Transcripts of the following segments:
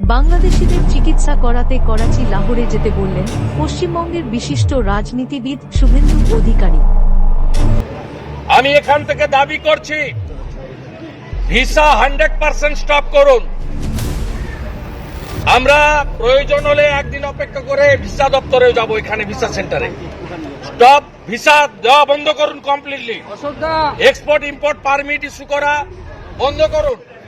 বাংলাদেশিদের চিকিৎসা করাতে করাচি লাহোরে যেতে বললেন পশ্চিমবঙ্গের বিশিষ্ট রাজনীতিবিদ শুভেন্দু অধিকারী। আমি এখান থেকে দাবি করছি ভিসা হান্ড্রেড পার্সেন্ট স্টপ করুন। আমরা প্রয়োজন হলে একদিন অপেক্ষা করে ভিসা দপ্তরে যাব এখানে ভিসা সেন্টারে। স্টপ ভিসা দেওয়া বন্ধ করুন completely export import permit issue করা বন্ধ করুন।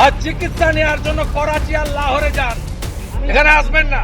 আর চিকিৎসা নেওয়ার জন্য করাচি আর লাহোরে যান। এখানে আসবেন না।